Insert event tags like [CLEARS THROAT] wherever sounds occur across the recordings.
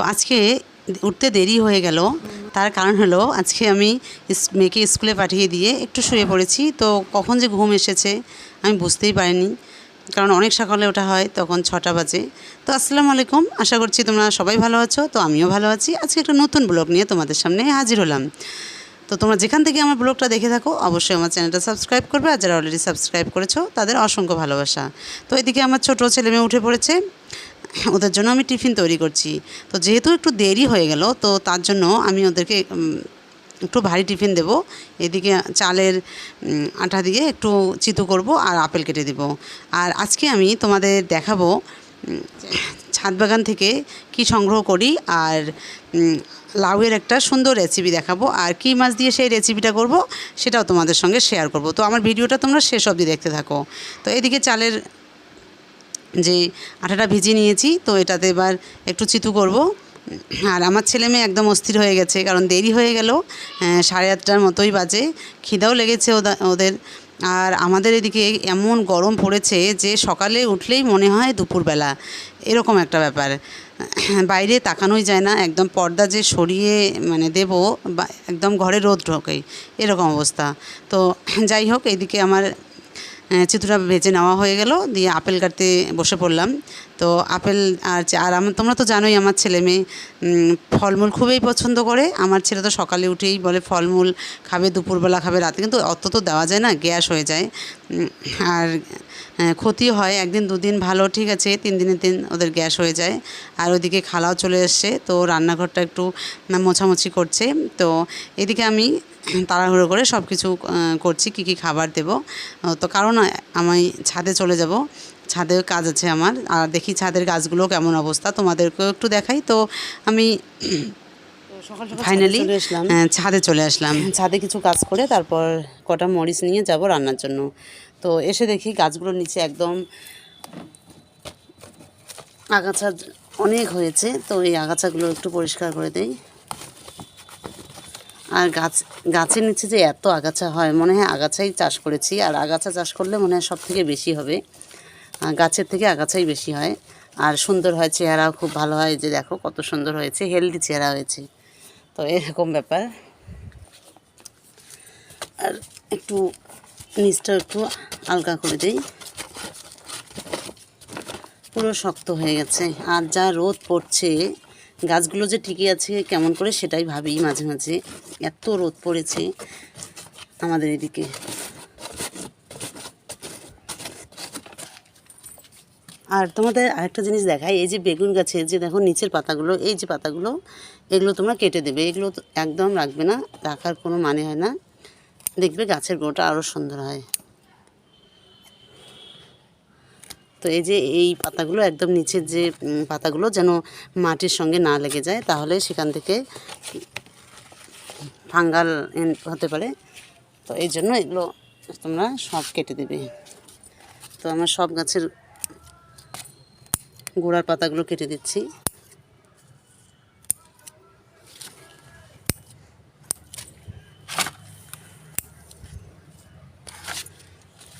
আজকে উঠতে দেরি হয়ে গেল। তার কারণ হলো আজকে আমি মেয়েকে স্কুলে পাঠিয়ে দিয়ে একটু শুয়ে পড়েছি। তো কখন যে ঘুম এসেছে আমি বুঝতেই পারিনি। কারণ অনেক সকালে ওঠা হয়, তখন ছটা বাজে। তো আসসালামু আলাইকুম। আশা করছি তোমরা সবাই ভালো আছো। তো আমিও ভালো আছি। আজকে একটা নতুন ব্লগ নিয়ে তোমাদের সামনে হাজির হলাম। তো তোমরা যেখান থেকে আমার ব্লগটা দেখে থাকো, অবশ্যই আমার চ্যানেলটা সাবস্ক্রাইব করবে। আর যারা অলরেডি সাবস্ক্রাইব করেছ, তাদের অসংখ্য ভালোবাসা। তো এদিকে আমার ছোটো ছেলে মেয়ে উঠে পড়েছে। ওদের জন্য আমি টিফিন তৈরি করছি। তো যেহেতু একটু দেরি হয়ে গেল, তো তার জন্য আমি ওদেরকে একটু ভারী টিফিন দেব। এদিকে চালের আটা দিয়ে একটু চিতু করব আর আপেল কেটে দেব। আর আজকে আমি তোমাদের দেখাবো ছাদ বাগান থেকে কি সংগ্রহ করি আর লাউয়ের একটা সুন্দর রেসিপি দেখাবো আর কী মাছ দিয়ে সেই রেসিপিটা করব সেটাও তোমাদের সঙ্গে শেয়ার করব। তো আমার ভিডিওটা তোমরা শেষ অবধি দেখতে থাকো। তো এদিকে চালের যে আটাটা ভিজিয়ে নিয়েছি, তো এটাতে এবার একটু চিতু করব। আর আমার ছেলে মেয়ে একদম অস্থির হয়ে গেছে, কারণ দেরি হয়ে গেল সাড়ে আটটার মতোই বাজে, খিদাও লেগেছে ওদা- ওদের। আর আমাদের এদিকে এমন গরম পড়েছে যে সকালে উঠলেই মনে হয় দুপুরবেলা, এরকম একটা ব্যাপার। বাইরে তাকানোই যায় না, একদম পর্দা যে সরিয়ে মানে দেব, বা একদম ঘরে রোদ ঢোকে এরকম অবস্থা। তো যাই হোক, এদিকে আমার আহ, চিত্রটা ভেজে নেওয়া হয়ে গেল দিয়ে আপেল কাটতে বসে পড়লাম। তো আপেল আর আর আমার তোমরা তো জানোই আমার ছেলে মেয়ে ফলমূল খুবই পছন্দ করে। আমার ছেলে তো সকালে উঠেই বলে ফলমূল খাবে দুপুরবেলা খাবে রাতে। কিন্তু অত তো দেওয়া যায় না গ্যাস হয়ে যায়। আর আহ, ক্ষতি হয় একদিন দুদিন ভালো ঠিক আছে তিন দিনের দিন ওদের গ্যাস হয়ে যায়। আর ওইদিকে খালাও চলে এসছে তো রান্নাঘরটা একটু মোছামুছি করছে। তো এদিকে আমি তাড়াহুড়ো করে সব কিছু করছি কী কী খাবার দেবো। তো কারণ আমি ছাদে চলে যাব। ছাদে কাজ আছে আমার। আর দেখি ছাদের গাছগুলো কেমন অবস্থা তোমাদেরকেও একটু দেখাই। তো আমি ফাইনালি ছাদে চলে আসলাম। ছাদে কিছু কাজ করে তারপর কটা মরিচ নিয়ে যাব রান্নার জন্য। তো এসে দেখি গাছগুলোর নিচে একদম আগাছা অনেক হয়েছে। তো এই আগাছাগুলো একটু পরিষ্কার করে দেই। আর গাছ, গাছের নিচে যে এত আগাছা হয়, মনে হয় আগাছাই চাষ করেছি। আর আগাছা চাষ করলে মনে হয় সব থেকে বেশি হবে। গাছের থেকে আগাছাই বেশি হয়। আর সুন্দর হয়, চেহারাও খুব ভালো হয়। যে দেখো কত সুন্দর হয়েছে, হেলদি চেহারা হয়েছে। তো এরকম ব্যাপার। আর একটু নিচটা একটু হালকা করে দিই। পুরো শক্ত হয়ে গেছে। আর যা রোদ পড়ছে, গাছগুলো যে ঠিকই আছে, কেমন করে সেটাই ভাবি মাঝে মাঝে। এত রোদ পড়েছে আমাদের এদিকে। আর তোমাদের আরেকটা জিনিস দেখাই, এই যে বেগুন গাছে যে দেখো নিচের পাতাগুলো, এই যে পাতাগুলো, এগুলো তোমরা কেটে দেবে। এগুলো তো একদম রাখবে না, রাখার কোনো মানে হয় না। দেখবে গাছের গোটা আরও সুন্দর হয়। তো এই যে এই পাতাগুলো একদম নিচের যে পাতাগুলো যেন মাটির সঙ্গে না লেগে যায়, তাহলে সেখান থেকে ফাঙ্গাল হতে পারে। তো এই জন্য এগুলো তোমরা সব কেটে দেবে। তো আমার সব গাছের গোড়ার পাতাগুলো কেটে দিচ্ছি।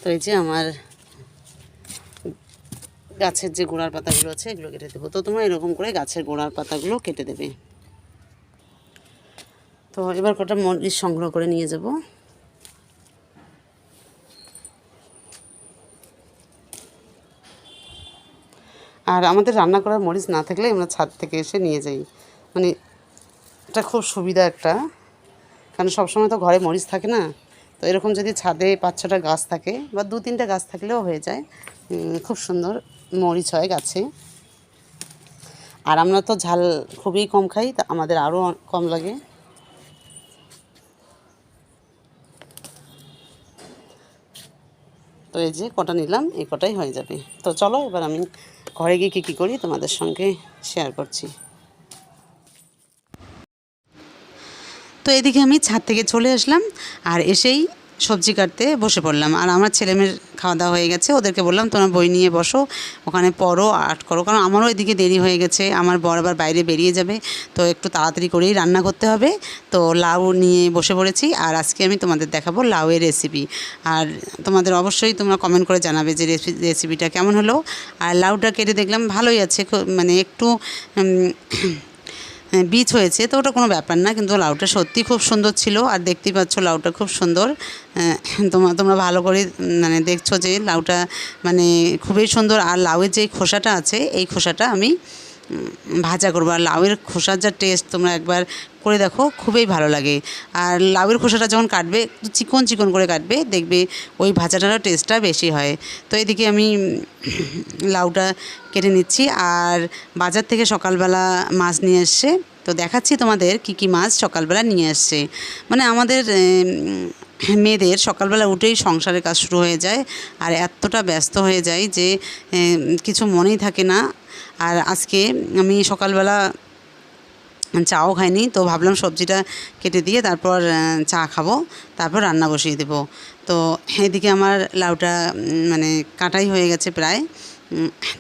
তো এই যে আমার গাছের যে গোড়ার পাতাগুলো আছে, এগুলো কেটে দেবো। তো তোমরা এরকম করে গাছের গোড়ার পাতাগুলো কেটে দেবে। তো এবার কটা মরিচ সংগ্রহ করে নিয়ে যাব। আর আমাদের রান্না করার মরিচ না থাকলে আমরা ছাদ থেকে এসে নিয়ে যাই। মানে এটা খুব সুবিধা একটা, কারণ সবসময় তো ঘরে মরিচ থাকে না। তো এরকম যদি ছাদে পাঁচ ছটা গাছ থাকে বা দু তিনটা গাছ থাকলেও হয়ে যায় খুব সুন্দর মরিচ হয় গাছে। আর আমরা তো ঝাল খুবই কম খাই, তা আমাদের আরও কম লাগে। তো এই যে কটা নিলাম, এই কটাই হয়ে যাবে। তো চলো, এবার আমি ঘরে গিয়ে কী কী করি তোমাদের সঙ্গে শেয়ার করছি। তো এদিকে আমি ছাদ থেকে চলে আসলাম, আর এসেই সবজি কাটতে বসে পড়লাম। আর আমার ছেলেমেয়ের খাওয়া দাওয়া হয়ে গেছে, ওদেরকে বললাম, তোমরা বই নিয়ে বসো, ওখানে পড়ো আর্ট করো। কারণ আমারও এদিকে দেরি হয়ে গেছে, আমার বর আবার বাইরে বেরিয়ে যাবে, তো একটু তাড়াতাড়ি করেই রান্না করতে হবে। তো লাউ নিয়ে বসে পড়েছি, আর আজকে আমি তোমাদের দেখাবো লাউয়ের রেসিপি আর তোমাদের অবশ্যই তোমরা কমেন্ট করে জানাবে যে রেসি- রেসিপিটা কেমন হলো। আর লাউটা কেটে দেখলাম ভালোই আছে মানে একটু বীজ হয়েছে, তো ওটা কোনো ব্যাপার না, কিন্তু লাউটা সত্যি খুব সুন্দর ছিল, আর দেখতেই পাচ্ছ লাউটা খুব সুন্দর। তোমরা তোমরা ভালো করে মানে দেখছ যে লাউটা মানে খুবই সুন্দর, আর লাউয়ের যে খোসাটা আছে, এই খোসাটা আমি ভাজা করব। আর লাউয়ের খোসার যা টেস্ট তোমরা একবার করে দেখো, খুবই ভালো লাগে। আর লাউয়ের খোসাটা যখন কাটবে চিকন চিকন করে কাটবে, দেখবে ওই ভাজাটারও টেস্টটা বেশি হয়। তো এদিকে আমি লাউটা কেটে নিচ্ছি। আর বাজার থেকে সকালবেলা মাছ নিয়ে এসছে। তো দেখাচ্ছি তোমাদের কি কি মাছ সকালবেলা নিয়ে আসছে মানে আমাদের মেয়েদের সকালবেলা উঠেই সংসারের কাজ শুরু হয়ে যায়। আর এতটা ব্যস্ত হয়ে যায় যে কিছু মনেই থাকে না। আর আজকে আমি সকালবেলা চাও খাইনি, তো ভাবলাম সবজিটা কেটে দিয়ে তারপর চা খাব, তারপর রান্না বসিয়ে দেবো। তো এদিকে আমার লাউটা মানে কাটাই হয়ে গেছে প্রায়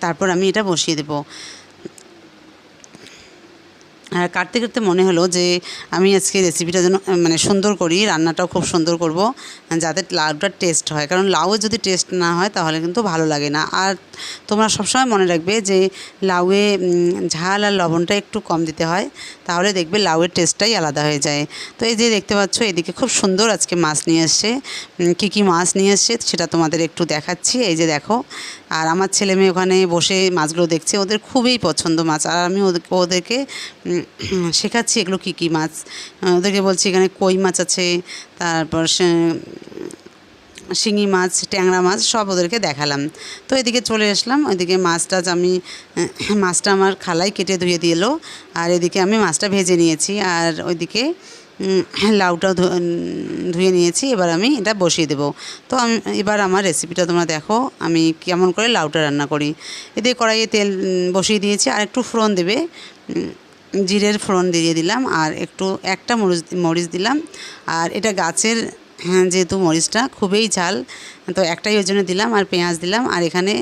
তারপর আমি এটা বসিয়ে দেবো। আর কাটতে কাটতে মনে হলো যে আমি আজকে রেসিপিটা যেন মানে সুন্দর করি, রান্নাটাও খুব সুন্দর করব, যাতে লাউটার টেস্ট হয়। কারণ লাউয়ের যদি টেস্ট না হয়, তাহলে কিন্তু ভালো লাগে না। আর তোমরা সবসময় মনে রাখবে যে লাউয়ে ঝাল আর লবণটা একটু কম দিতে হয়, তাহলে দেখবে লাউয়ের টেস্টটাই আলাদা হয়ে যায়। তো এই যে দেখতে পাচ্ছ, এদিকে খুব সুন্দর আজকে মাছ নিয়ে এসছে। কী কী মাছ নিয়ে এসছে সেটা তোমাদের একটু দেখাচ্ছি। এই যে দেখো, আর আমার ছেলে মেয়ে ওখানে বসে মাছগুলো দেখছে, ওদের খুবই পছন্দ মাছ। আর আমি ওদের- ওদেরকে [CLEARS THROAT] শেখাচ্ছি এগুলো কী কী মাছ। ওদেরকে বলছি এখানে কই মাছ আছে, তারপর শিঙি মাছ, ট্যাংরা মাছ সব ওদেরকে দেখালাম। তো এদিকে চলে আসলাম, ওইদিকে মাছ টাছ আমি মাছটা আমার খালাই কেটে ধুয়ে দিল আর এদিকে আমি মাছটা ভেজে নিয়েছি, আর ওইদিকে লাউটাও ধুয়ে নিয়েছি, এবার আমি এটা বসিয়ে দেবো। তো আমি, এবার আমার রেসিপিটা তোমরা দেখো, আমি কেমন করে লাউটা রান্না করি। এদিকে কড়াইয়ে তেল বসিয়ে দিয়েছি, আর একটু ফোড়ন দেবে জিরের ফোড়ন দিয়ে দিলাম, আর একটু একটা মরিচ মরিচ দিলাম, আর এটা গাছের যেহেতু মরিচটা খুবই ঝাল তো একটাই ওই জন্য দিলাম আর পেঁয়াজ দিলাম আর এখানে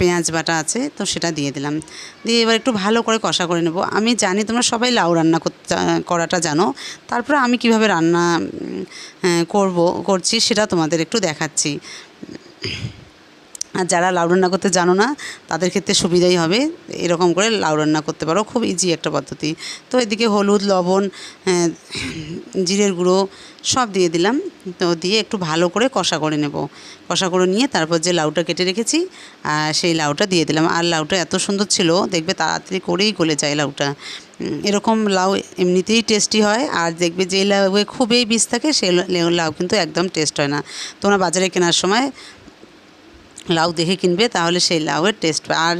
পেঁয়াজ বাটা আছে তো সেটা দিয়ে দিলাম। দিয়ে এবার একটু ভালো করে কষা করে নেব। আমি জানি তোমরা সবাই লাউ রান্না করাটা জানো। তারপরে আমি কীভাবে রান্না হ্যাঁ, করব করছি সেটা তোমাদের একটু দেখাচ্ছি। আর যারা লাউ রান্না করতে জানো না, তাদের ক্ষেত্রে সুবিধাই হবে। এরকম করে লাউ রান্না করতে পারো, খুব ইজি একটা পদ্ধতি। তো এদিকে হলুদ, লবণ জিরের গুঁড়ো সব দিয়ে দিলাম। তো দিয়ে একটু ভালো করে কষা করে নেব। কষা করে নিয়ে তারপর যে লাউটা কেটে রেখেছি আর সেই লাউটা দিয়ে দিলাম। আর লাউটা এত সুন্দর ছিল, দেখবে তাড়াতাড়ি করেই গলে যায় লাউটা। এরকম লাউ এমনিতেই টেস্টি হয়, আর দেখবে যে লাউয়ে খুবই বীজ থাকে সেই লাউ কিন্তু একদম টেস্ট হয় না। তোমরা বাজারে কেনার সময় লাউ দেখে কিনবে, তাহলে সেই লাউয়ের টেস্ট আর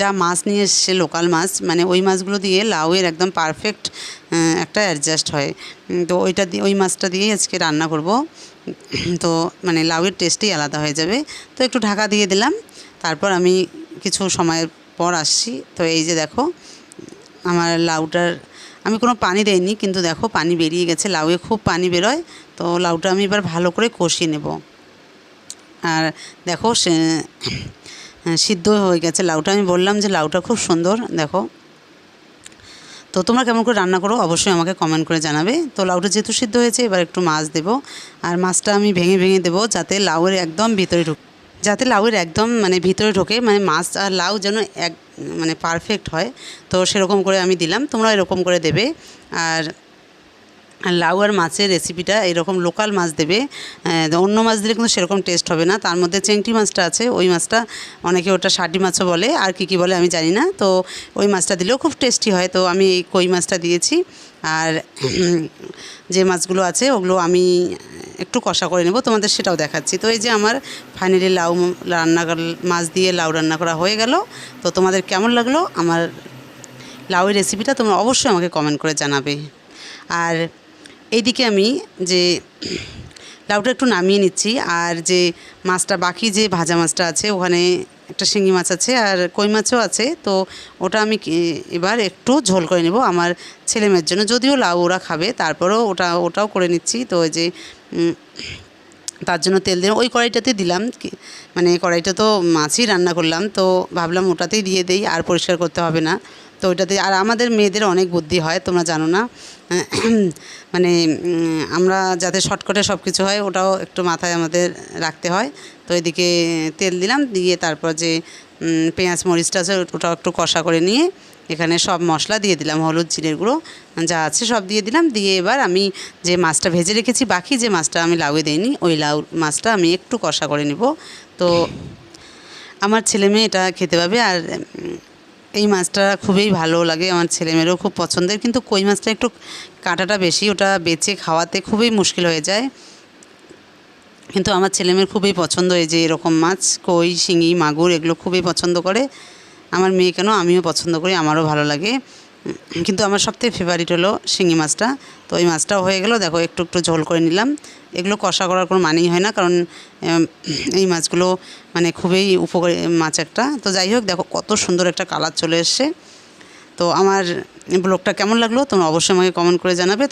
যা মাছ নিয়ে এসছে লোকাল মাছ মানে ওই মাছগুলো দিয়ে লাউয়ের একদম পারফেক্ট একটা অ্যাডজাস্ট হয়। তো ওইটা দিয়ে, ওই মাছটা দিয়েই আজকে রান্না করব। তো মানে লাউয়ের টেস্টই আলাদা হয়ে যাবে। তো একটু ঢাকা দিয়ে দিলাম। তারপর আমি কিছু সময়ের পর আসছি। তো এই যে দেখো, আমার লাউটার, আমি কোনো পানি দেইনি, কিন্তু দেখো পানি বেরিয়ে গেছে, লাউয়ে খুব পানি বেরোয়। তো লাউটা আমি এবার ভালো করে কষিয়ে নেব। আর দেখো সে, সিদ্ধ হয়ে গেছে লাউটা। আমি বললাম যে লাউটা খুব সুন্দর, দেখো। তো তোমরা কেমন করে রান্না করো অবশ্যই আমাকে কমেন্ট করে জানাবে। তো লাউটা যেহেতু সিদ্ধ হয়েছে, এবার একটু মাছ দেবো। আর মাছটা আমি ভেঙে ভেঙে দেবো যাতে লাউয়ের একদম ভিতরে ঢুক যাতে লাউয়ের একদম মানে ভিতরে ঢোকে মানে মাছ আর লাউ যেন এক মানে পারফেক্ট হয়। তো সেরকম করে আমি দিলাম, তোমরা এরকম করে দেবে। আর লাউ আর মাছের রেসিপিটা এরকম লোকাল মাছ দেবে। অন্য মাছ দিলে কিন্তু সেরকম টেস্ট হবে না। তার মধ্যে চেংটি মাছটা আছে, ওই মাছটা অনেকে ওটা ষাটি মাছও বলে, আর কি কি বলে আমি জানি না। তো ওই মাছটা দিলেও খুব টেস্টি হয়। তো আমি এই কই মাছটা দিয়েছি। আর যে মাছগুলো আছে ওগুলো আমি একটু কষা করে নেব, তোমাদের সেটাও দেখাচ্ছি। তো এই যে আমার ফাইনালি লাউ রান্না মাছ দিয়ে লাউ রান্না করা হয়ে গেল। তো তোমাদের কেমন লাগল? আমার লাউয়ের রেসিপিটা তোমরা অবশ্যই আমাকে কমেন্ট করে জানাবে। আর এইদিকে আমি যে লাউটা একটু নামিয়ে নিচ্ছি, আর যে মাছটা বাকি যে ভাজা মাছটা আছে, ওখানে একটা শিঙি মাছ আছে আর কই মাছও আছে, তো ওটা আমি এবার একটু ঝোল করে নেব আমার ছেলে মেয়ের জন্য। যদিও লাউ ওরা খাবে, তারপরেও ওটা, ওটাও করে নিচ্ছি। তো ওই যে তার জন্য তেল দিলাম ওই কড়াইটাতে দিলাম মানে কড়াইটা তো মাছই রান্না করলাম, তো ভাবলাম ওটাতেই দিয়ে দেই, আর পরিষ্কার করতে হবে না। তো ওইটাতে আর আমাদের মেয়েদের অনেক বুদ্ধি হয়, তোমরা জানো না। [CLEARS THROAT] মানে আমরা যাতে শর্টকাটে সব কিছু হয়, ওটাও একটু মাথায় আমাদের রাখতে হয়। তো এদিকে তেল দিলাম, দিয়ে তারপর যে পেঁয়াজ মরিচটা আছে, ওটাও একটু কষা করে নিয়ে এখানে সব মশলা দিয়ে দিলাম, হলুদ, জিরের গুঁড়ো, যা আছে সব দিয়ে দিলাম। দিয়ে এবার আমি যে মাছটা ভেজে রেখেছি, বাকি যে মাছটা আমি লাউয়ে দিইনি, ওই লাউ মাছটা আমি একটু কষা করে নিব। তো আমার ছেলে মেয়ে এটা খেতে পাবে, আর এই মাছটা খুবই ভালো লাগে, আমার ছেলেমেয়েরও খুব পছন্দের, কিন্তু কই মাছটা একটু কাঁটাটা বেশি, ওটা বেচে খাওয়াতে খুবই মুশকিল হয়ে যায়। কিন্তু আমার ছেলেমেয়ের খুবই পছন্দ এই যে এরকম মাছ, কই, শিঙি, মাগুর, এগুলো খুবই পছন্দ করে। আমার মেয়ে কেন আমিও পছন্দ করি, আমারও ভালো লাগে। কিন্তু আমার সবথেকে ফেভারিট হলো শিঙি মাছটা। তো ওই মাছটাও হয়ে গেল, দেখো একটু একটু ঝোল করে নিলাম। এগুলো কষা করার কোনো মানেই হয় না, কারণ এই মাছগুলো মানে খুবই উপকারী মাছ একটা। তো যাই হোক, দেখো কত সুন্দর একটা কালার চলে এসছে। তো আমার ব্লগটা কেমন লাগল তোমরা অবশ্যই আমাকে কমেন্ট করে জানাবে।